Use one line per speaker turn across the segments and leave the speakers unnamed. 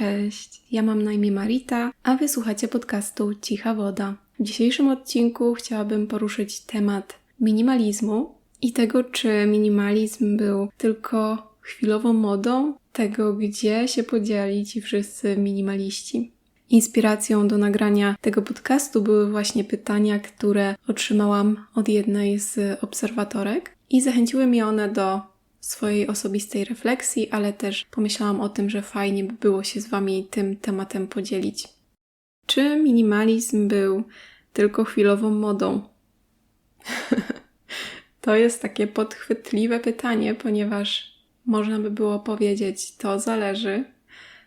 Cześć, ja mam na imię Marita, a wysłuchacie podcastu Cicha Woda. W dzisiejszym odcinku chciałabym poruszyć temat minimalizmu i tego, czy minimalizm był tylko chwilową modą, tego, gdzie się podzieli ci wszyscy minimaliści. Inspiracją do nagrania tego podcastu były właśnie pytania, które otrzymałam od jednej z obserwatorek i zachęciły mnie one do swojej osobistej refleksji, ale też pomyślałam o tym, że fajnie by było się z Wami tym tematem podzielić. Czy minimalizm był tylko chwilową modą? to jest takie podchwytliwe pytanie, ponieważ można by było powiedzieć, to zależy.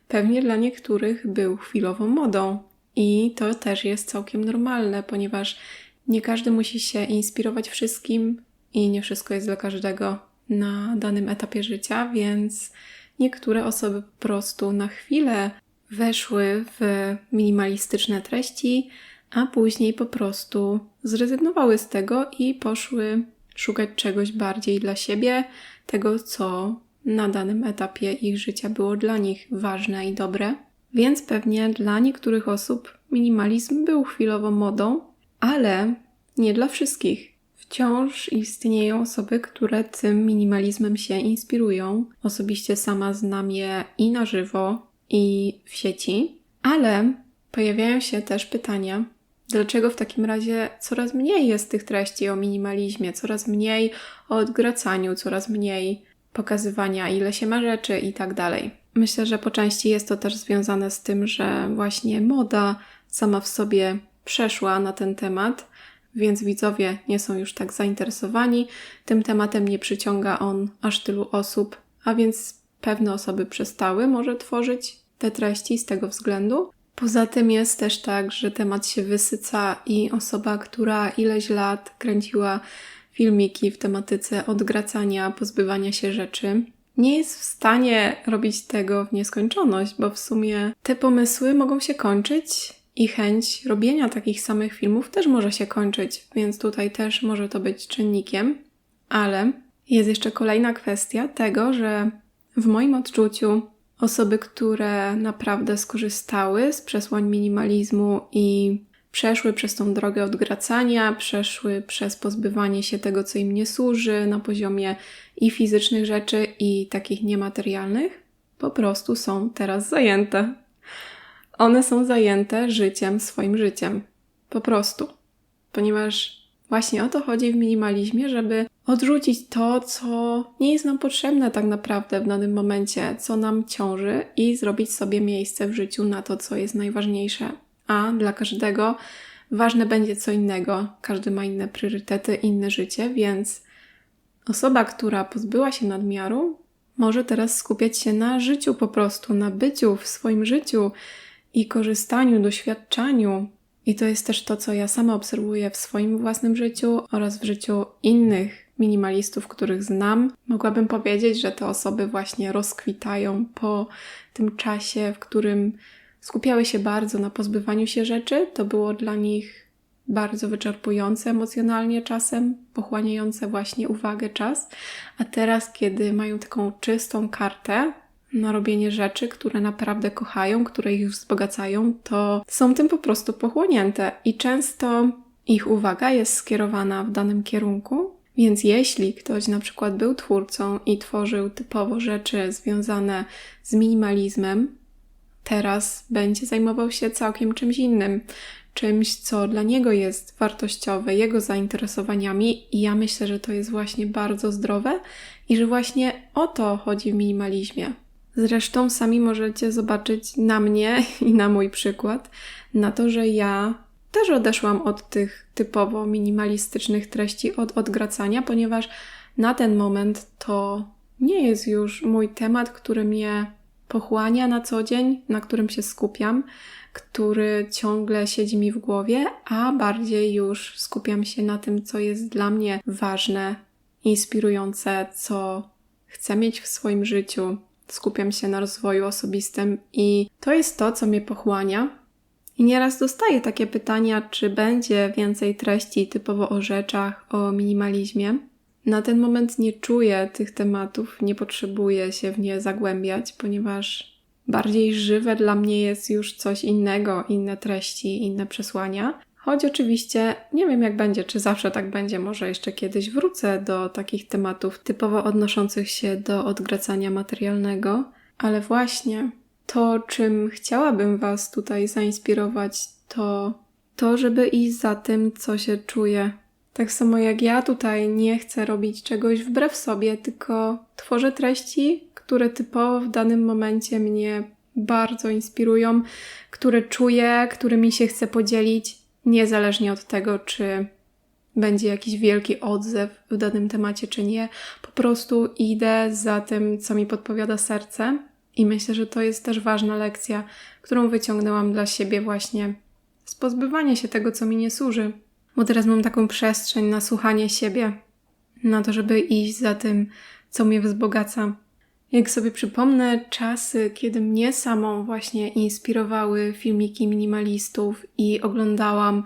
Pewnie dla niektórych był chwilową modą i to też jest całkiem normalne, ponieważ nie każdy musi się inspirować wszystkim i nie wszystko jest dla każdego na danym etapie życia, więc niektóre osoby po prostu na chwilę weszły w minimalistyczne treści, a później po prostu zrezygnowały z tego i poszły szukać czegoś bardziej dla siebie, tego co na danym etapie ich życia było dla nich ważne i dobre. Więc pewnie dla niektórych osób minimalizm był chwilową modą, ale nie dla wszystkich. Wciąż istnieją osoby, które tym minimalizmem się inspirują. Osobiście sama znam je i na żywo, i w sieci, ale pojawiają się też pytania, dlaczego w takim razie coraz mniej jest tych treści o minimalizmie, coraz mniej o odgracaniu, coraz mniej pokazywania, ile się ma rzeczy i tak dalej. Myślę, że po części jest to też związane z tym, że właśnie moda sama w sobie przeszła na ten temat więc widzowie nie są już tak zainteresowani. Tym tematem nie przyciąga on aż tylu osób, a więc pewne osoby przestały może tworzyć te treści z tego względu. Poza tym jest też tak, że temat się wysyca i osoba, która ileś lat kręciła filmiki w tematyce odgracania, pozbywania się rzeczy, nie jest w stanie robić tego w nieskończoność, bo w sumie te pomysły mogą się kończyć i chęć robienia takich samych filmów też może się kończyć, więc tutaj też może to być czynnikiem, ale jest jeszcze kolejna kwestia tego, że w moim odczuciu osoby, które naprawdę skorzystały z przesłań minimalizmu i przeszły przez tą drogę odgracania, przeszły przez pozbywanie się tego, co im nie służy na poziomie i fizycznych rzeczy, i takich niematerialnych, po prostu są teraz zajęte one są zajęte życiem, swoim życiem. Po prostu. Ponieważ właśnie o to chodzi w minimalizmie, żeby odrzucić to, co nie jest nam potrzebne tak naprawdę w danym momencie, co nam ciąży i zrobić sobie miejsce w życiu na to, co jest najważniejsze. A dla każdego ważne będzie co innego. Każdy ma inne priorytety, inne życie, więc osoba, która pozbyła się nadmiaru, może teraz skupiać się na życiu po prostu, na byciu w swoim życiu, i korzystaniu, doświadczaniu. I to jest też to, co ja sama obserwuję w swoim własnym życiu oraz w życiu innych minimalistów, których znam. Mogłabym powiedzieć, że te osoby właśnie rozkwitają po tym czasie, w którym skupiały się bardzo na pozbywaniu się rzeczy. To było dla nich bardzo wyczerpujące emocjonalnie czasem, pochłaniające właśnie uwagę czas. A teraz, kiedy mają taką czystą kartę, na robienie rzeczy, które naprawdę kochają, które ich wzbogacają, to są tym po prostu pochłonięte i często ich uwaga jest skierowana w danym kierunku. Więc jeśli ktoś na przykład był twórcą i tworzył typowo rzeczy związane z minimalizmem, teraz będzie zajmował się całkiem czymś innym, czymś, co dla niego jest wartościowe, jego zainteresowaniami, i ja myślę, że to jest właśnie bardzo zdrowe i że właśnie o to chodzi w minimalizmie. Zresztą sami możecie zobaczyć na mnie i na mój przykład, na to, że ja też odeszłam od tych typowo minimalistycznych treści, od odgracania, ponieważ na ten moment to nie jest już mój temat, który mnie pochłania na co dzień, na którym się skupiam, który ciągle siedzi mi w głowie, a bardziej już skupiam się na tym, co jest dla mnie ważne, inspirujące, co chcę mieć w swoim życiu, skupiam się na rozwoju osobistym i to jest to, co mnie pochłania. I nieraz dostaję takie pytania, czy będzie więcej treści typowo o rzeczach, o minimalizmie. Na ten moment nie czuję tych tematów, nie potrzebuję się w nie zagłębiać, ponieważ Bardziej żywe dla mnie jest już coś innego, inne treści, inne przesłania. Choć oczywiście nie wiem, jak będzie, czy zawsze tak będzie. Może jeszcze kiedyś wrócę do takich tematów typowo odnoszących się do odgracania materialnego, ale właśnie to, czym chciałabym Was tutaj zainspirować, to to, żeby iść za tym, co się czuje. Tak samo jak ja tutaj nie chcę robić czegoś wbrew sobie, tylko tworzę treści, które typowo w danym momencie mnie bardzo inspirują, które czuję, którymi się chcę podzielić, niezależnie od tego, czy będzie jakiś wielki odzew w danym temacie, czy nie. Po prostu idę za tym, co mi podpowiada serce. I myślę, że to jest też ważna lekcja, którą wyciągnęłam dla siebie właśnie z pozbywania się tego, co mi nie służy. Bo teraz mam taką przestrzeń na słuchanie siebie, na to, żeby iść za tym, co mnie wzbogaca. Jak sobie przypomnę czasy, kiedy mnie samą właśnie inspirowały filmiki minimalistów i oglądałam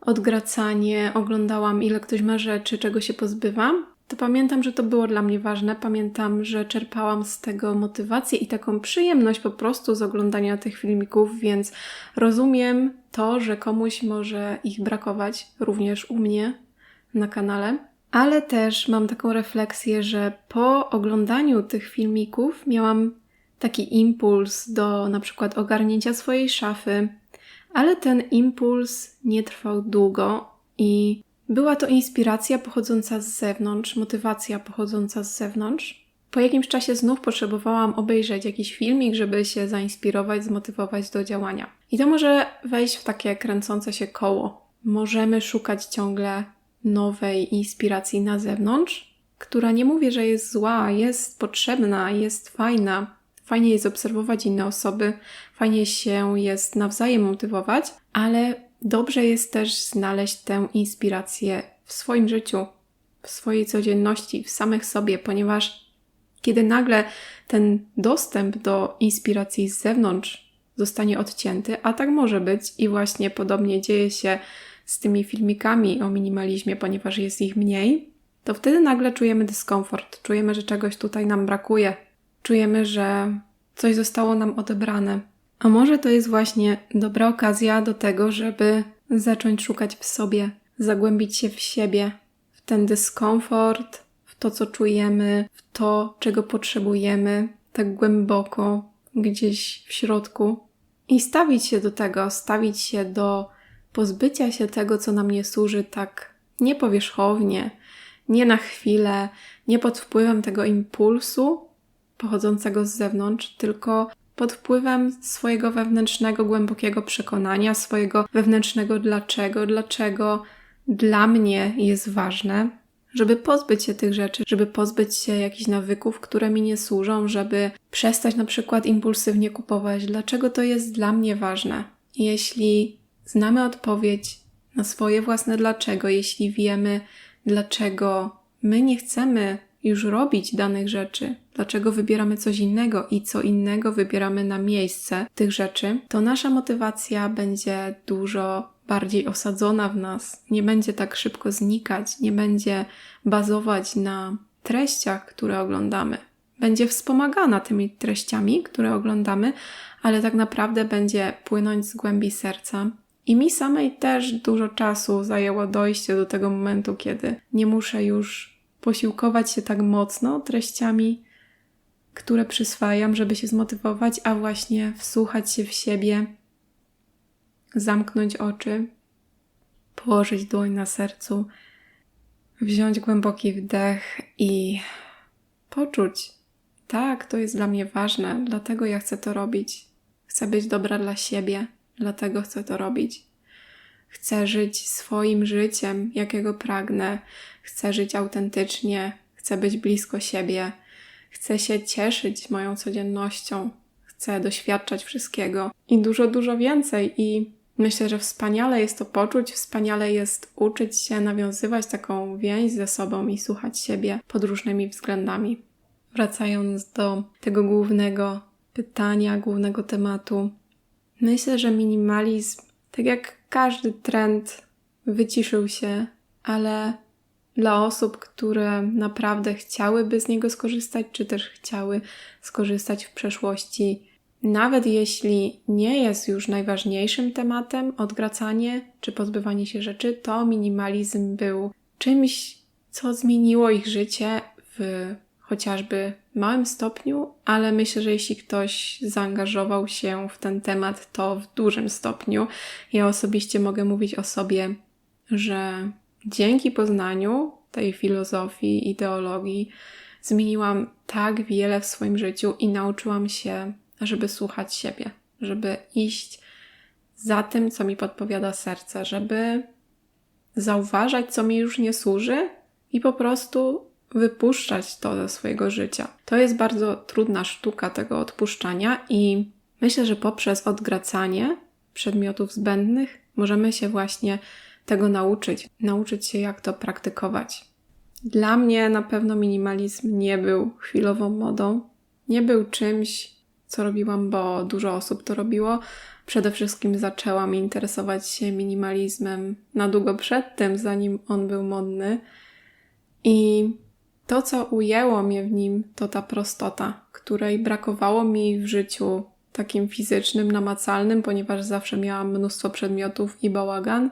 odgracanie, oglądałam ile ktoś ma rzeczy, czego się pozbywam, to pamiętam, że to było dla mnie ważne. Pamiętam, że czerpałam z tego motywację i taką przyjemność po prostu z oglądania tych filmików, więc rozumiem to, że komuś może ich brakować, również u mnie na kanale. Ale też mam taką refleksję, że po oglądaniu tych filmików miałam taki impuls do na przykład ogarnięcia swojej szafy, ale ten impuls nie trwał długo i była to inspiracja pochodząca z zewnątrz, motywacja pochodząca z zewnątrz. Po jakimś czasie znów potrzebowałam obejrzeć jakiś filmik, żeby się zainspirować, zmotywować do działania. I to może wejść w takie kręcące się koło. Możemy szukać ciągle nowej inspiracji na zewnątrz, która nie mówię, że jest zła, jest potrzebna, jest fajna. Fajnie jest obserwować inne osoby, fajnie się jest nawzajem motywować, ale dobrze jest też znaleźć tę inspirację w swoim życiu, w swojej codzienności, w samych sobie, ponieważ kiedy nagle ten dostęp do inspiracji z zewnątrz zostanie odcięty, a tak może być i właśnie podobnie dzieje się z tymi filmikami o minimalizmie, ponieważ jest ich mniej, to wtedy nagle czujemy dyskomfort, czujemy, że czegoś tutaj nam brakuje, czujemy, że coś zostało nam odebrane. A może to jest właśnie dobra okazja do tego, żeby zacząć szukać w sobie, zagłębić się w siebie, w ten dyskomfort, w to, co czujemy, w to, czego potrzebujemy, tak głęboko, gdzieś w środku. I stawić się do tego, stawić się do pozbycia się tego, co nam nie służy, tak niepowierzchownie, nie na chwilę, nie pod wpływem tego impulsu pochodzącego z zewnątrz, tylko pod wpływem swojego wewnętrznego, głębokiego przekonania, swojego wewnętrznego dlaczego, dlaczego dla mnie jest ważne, żeby pozbyć się tych rzeczy, żeby pozbyć się jakichś nawyków, które mi nie służą, żeby przestać na przykład impulsywnie kupować, dlaczego to jest dla mnie ważne. Jeśli znamy odpowiedź na swoje własne dlaczego, jeśli wiemy, dlaczego my nie chcemy już robić danych rzeczy, dlaczego wybieramy coś innego i co innego wybieramy na miejsce tych rzeczy, to nasza motywacja będzie dużo bardziej osadzona w nas, nie będzie tak szybko znikać, nie będzie bazować na treściach, które oglądamy. Będzie wspomagana tymi treściami, które oglądamy, ale tak naprawdę będzie płynąć z głębi serca. I mi samej też dużo czasu zajęło dojście do tego momentu, kiedy nie muszę już posiłkować się tak mocno treściami, które przyswajam, żeby się zmotywować, a właśnie wsłuchać się w siebie, zamknąć oczy, położyć dłoń na sercu, wziąć głęboki wdech i poczuć, tak, to jest dla mnie ważne, dlatego ja chcę to robić. Chcę być dobra dla siebie, dlatego chcę to robić. Chcę żyć swoim życiem, jakiego pragnę. Chcę żyć autentycznie, chcę być blisko siebie, chcę się cieszyć moją codziennością, chcę doświadczać wszystkiego i dużo, dużo więcej. I myślę, że wspaniale jest to poczuć, wspaniale jest uczyć się nawiązywać taką więź ze sobą i słuchać siebie pod różnymi względami. Wracając do tego głównego pytania, głównego tematu, myślę, że minimalizm, tak jak każdy trend, wyciszył się, ale dla osób, które naprawdę chciałyby z niego skorzystać, czy też chciały skorzystać w przeszłości, nawet jeśli nie jest już najważniejszym tematem odgracanie czy pozbywanie się rzeczy, to minimalizm był czymś, co zmieniło ich życie w chociażby małym stopniu, ale myślę, że jeśli ktoś zaangażował się w ten temat, to w dużym stopniu. Ja osobiście mogę mówić o sobie, że dzięki poznaniu tej filozofii, ideologii, zmieniłam tak wiele w swoim życiu i nauczyłam się, żeby słuchać siebie, żeby iść za tym, co mi podpowiada serce, żeby zauważać, co mi już nie służy i po prostu wypuszczać to ze swojego życia. To jest bardzo trudna sztuka tego odpuszczania i myślę, że poprzez odgracanie przedmiotów zbędnych możemy się właśnie tego nauczyć, nauczyć się jak to praktykować. Dla mnie na pewno minimalizm nie był chwilową modą, nie był czymś, co robiłam, bo dużo osób to robiło. Przede wszystkim zaczęłam interesować się minimalizmem na długo przed tym, zanim on był modny. I to, co ujęło mnie w nim, to ta prostota, której brakowało mi w życiu takim fizycznym, namacalnym, ponieważ zawsze miałam mnóstwo przedmiotów i bałagan,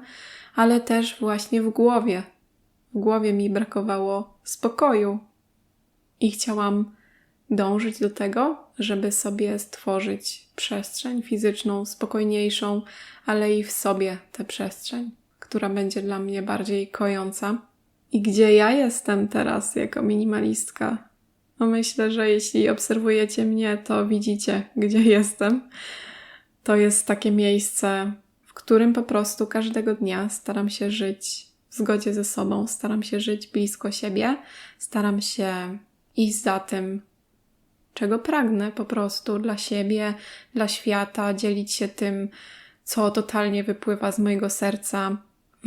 ale też właśnie w głowie. W głowie mi brakowało spokoju i chciałam dążyć do tego, żeby sobie stworzyć przestrzeń fizyczną, spokojniejszą, ale i w sobie tę przestrzeń, która będzie dla mnie bardziej kojąca. I gdzie ja jestem teraz jako minimalistka? No myślę, że jeśli obserwujecie mnie, to widzicie, gdzie jestem. To jest takie miejsce, w którym po prostu każdego dnia staram się żyć w zgodzie ze sobą, staram się żyć blisko siebie, staram się iść za tym, czego pragnę po prostu dla siebie, dla świata, dzielić się tym, co totalnie wypływa z mojego serca.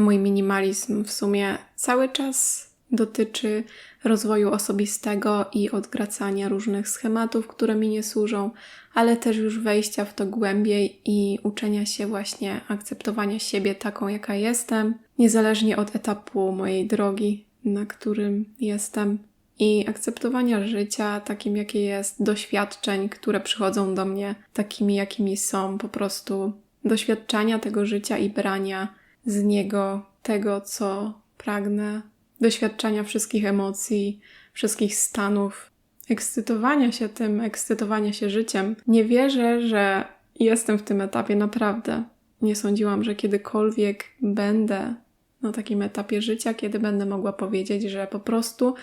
Mój minimalizm w sumie cały czas dotyczy rozwoju osobistego i odgracania różnych schematów, które mi nie służą, ale też już wejścia w to głębiej i uczenia się właśnie akceptowania siebie taką, jaka jestem, niezależnie od etapu mojej drogi, na którym jestem i akceptowania życia takim, jakie jest, doświadczeń, które przychodzą do mnie takimi, jakimi są, po prostu doświadczania tego życia i brania z niego tego, co pragnę, doświadczania wszystkich emocji, wszystkich stanów, ekscytowania się tym, ekscytowania się życiem. Nie wierzę, że jestem w tym etapie naprawdę. Nie sądziłam, że kiedykolwiek będę na takim etapie życia, kiedy będę mogła powiedzieć, że po prostu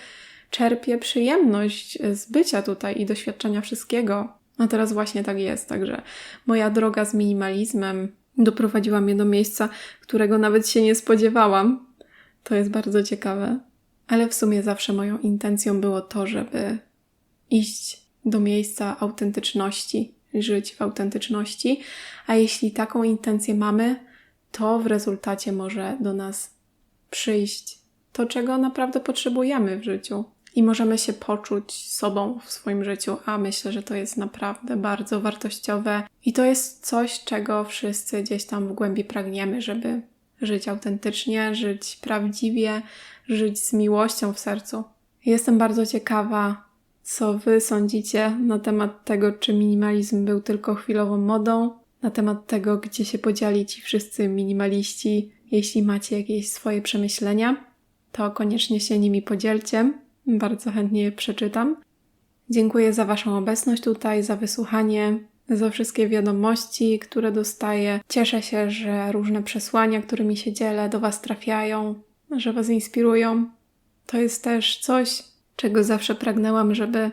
czerpię przyjemność z bycia tutaj i doświadczenia wszystkiego. A teraz właśnie tak jest, także moja droga z minimalizmem doprowadziła mnie do miejsca, którego nawet się nie spodziewałam. To jest bardzo ciekawe, ale w sumie zawsze moją intencją było to, żeby iść do miejsca autentyczności, żyć w autentyczności, a jeśli taką intencję mamy, to w rezultacie może do nas przyjść to, czego naprawdę potrzebujemy w życiu i możemy się poczuć sobą w swoim życiu, a myślę, że to jest naprawdę bardzo wartościowe i to jest coś, czego wszyscy gdzieś tam w głębi pragniemy, żeby żyć autentycznie, żyć prawdziwie, żyć z miłością w sercu. Jestem bardzo ciekawa, co Wy sądzicie na temat tego, czy minimalizm był tylko chwilową modą, na temat tego, gdzie się podzieli ci wszyscy minimaliści. Jeśli macie jakieś swoje przemyślenia, to koniecznie się nimi podzielcie. Bardzo chętnie je przeczytam. Dziękuję za Waszą obecność tutaj, za wysłuchanie, za wszystkie wiadomości, które dostaję. Cieszę się, że różne przesłania, którymi się dzielę, do Was trafiają, że Was inspirują. To jest też coś, czego zawsze pragnęłam, żeby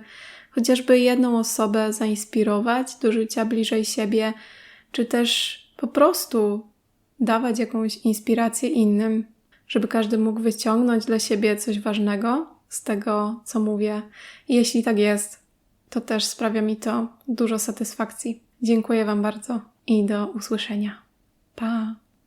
chociażby jedną osobę zainspirować do życia bliżej siebie, czy też po prostu dawać jakąś inspirację innym, żeby każdy mógł wyciągnąć dla siebie coś ważnego z tego, co mówię. Jeśli tak jest, to też sprawia mi to dużo satysfakcji. Dziękuję Wam bardzo i do usłyszenia. Pa!